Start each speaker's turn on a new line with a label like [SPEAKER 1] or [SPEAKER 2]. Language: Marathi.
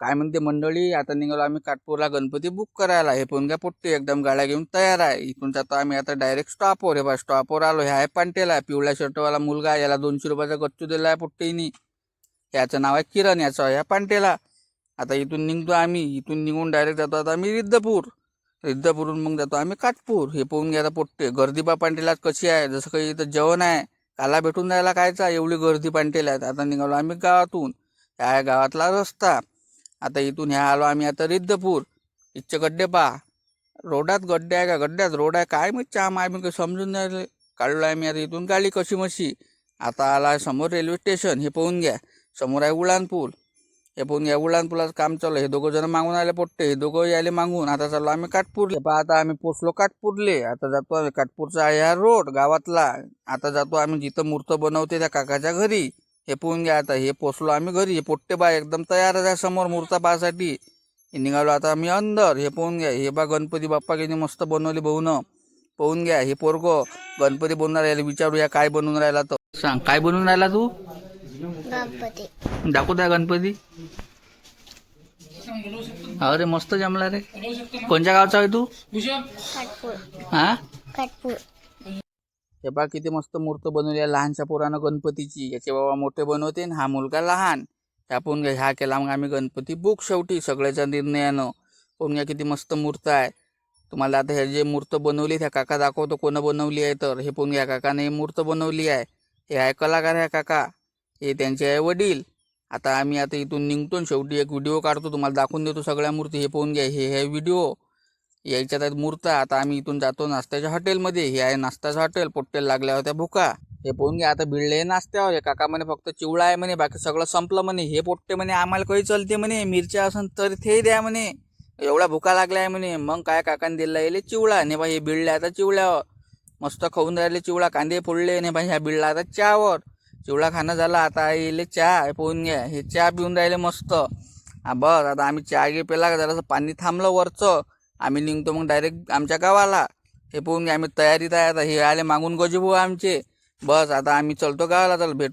[SPEAKER 1] काय म्हणते मंडळी आता निघालो आम्ही काटपूरला गणपती बुक करायला. हे पण काय पोट्टे एकदम गाड्या घेऊन तयार आहे. इथून जातो आम्ही आता डायरेक्ट स्टॉपवर हे बा स्टॉपवर आलो. हे आहे पांटेला. पिवळ्या शर्टवाला मुलगा याला दोनशे रुपयाचा गच्चू दिला आहे पुट्टेनी. याचं नाव आहे किरण. याचं ह्या पांटेला. आता इथून निघतो आम्ही. इथून निघून डायरेक्ट जातो आता आम्ही रिद्धपूर. रिद्धपूरहून मग जातो आम्ही काटपूर हे पाहून घ्या आता पोट्टे. गर्दी बा पांटेला कशी आहे? जसं काही इथं जेवण आहे. काला भेटून राहिला कायचा? एवढी गर्दी पांटेला आहेत आता निघालो आम्ही गावातून. ह्या गावातला रस्ता. आता इथून ह्या आलो आम्ही आता रिद्धपूर. इथचे गड्डे पहा. रोडात गड्डे आहे का? गड्ड्यात रोड आहे. काय मग चाम आहे मी समजून नाही काढलो आहे मी आता इथून गाडी कशी मशी. आता आला समोर रेल्वे स्टेशन. हे पाहून घ्या. समोर आहे उडाणपूल हे पाहून घ्या. उडाणपुलाचं काम चालू आहे. हे दोघं जण मागून आले पोट्टे. हे दोघं यायले मागून. आता चाललो आम्ही काटपूरले पहा आता आम्ही पोचलो काटपूरले आता जातो आम्ही काटपूरचा आहे हा रोड गावातला. आता जातो आम्ही जिथं मूर्त बनवते त्या काकाच्या घरी. हे पाहून घ्या आता हे पोचलो आम्ही घरी. हे पोट्टे बा एकदम तयारच आहे समोर मूर्ता पाहासाठी. हे निघालो आता आम्ही अंदर. हे पाहून घ्या. हे बा गणपती बाप्पा किती मस्त बनवली भाऊन पाहून घ्या. हे पोरग गणपती बनवणार याला विचारू या काय बनवून राहिला तर सांग काय बनवून राहिला तू? दाखवत गणपती. अरे मस्त जमला रे. कोणत्या गावचा आहे तू? हा?
[SPEAKER 2] काटपूर
[SPEAKER 1] हे बा किती मस्त मूर्त बनवली आहे लहानशा पोरानं गणपतीची. याचे बाबा मोठे बनवते आणि हा मुलगा लहान. ह्या घ्या ह्या केला मग आम्ही गणपती बुक शेवटी सगळ्याच्या निर्णयानं. पाहून घ्या किती मस्त मूर्त आहे. तुम्हाला आता हे जे मूर्त बनवली त्या काका दाखवतो कोण बनवली आहे तर. हे पाहून घ्या काकाने हे मूर्त बनवली आहे. हे आहे कलाकार आहे काका. हे त्यांचे आहे वडील. आता आम्ही आता इथून निघतो शेवटी एक व्हिडिओ काढतो. तुम्हाला दाखवून देतो सगळ्या मूर्ती. हे पाहून घ्या हे हे व्हिडिओ. यायच्या आहेत मूर्ता. आता आम्ही इथून जातो नाश्त्याच्या हॉटेलमध्ये. हे आहे नाश्त्याचं हॉटेल. पोट्टेल लागल्या होत्या भुका. हे पोहून घ्या आता भिडले नाश्त्यावर. हे काका म्हणे फक्त चिवळा आहे म्हणे बाकी सगळं संपलं म्हणे. हे पोट्टे म्हणे आम्हाला काही चलते म्हणे. मिरच्या असून तर ते द्या म्हणे. एवढा भुका लागल्या आहे म्हणे. मग काय काकाने दिला येले चिवळा. ने बा हे बिळले आता चिवळ्यावर. मस्त खाऊन राहिले चिवळा. कांदे फोडले. ने बा ह्या बिळला आता चहावर. चिवळा खाणं झालं. आता येले चहा. पोहून घ्या. हे चहा पिऊन राहिले मस्त. हा बस. आता आम्ही चहा घे पेला जरासं पाणी थांबलं वरचं. आम्ही निघतो मग डायरेक्ट आमच्या गावाला. हे पाहून आम्ही तयारीत आहे. आता हे आले मागून गजबू आमचे. बस आता आम्ही चलतो गावाला चल भेट.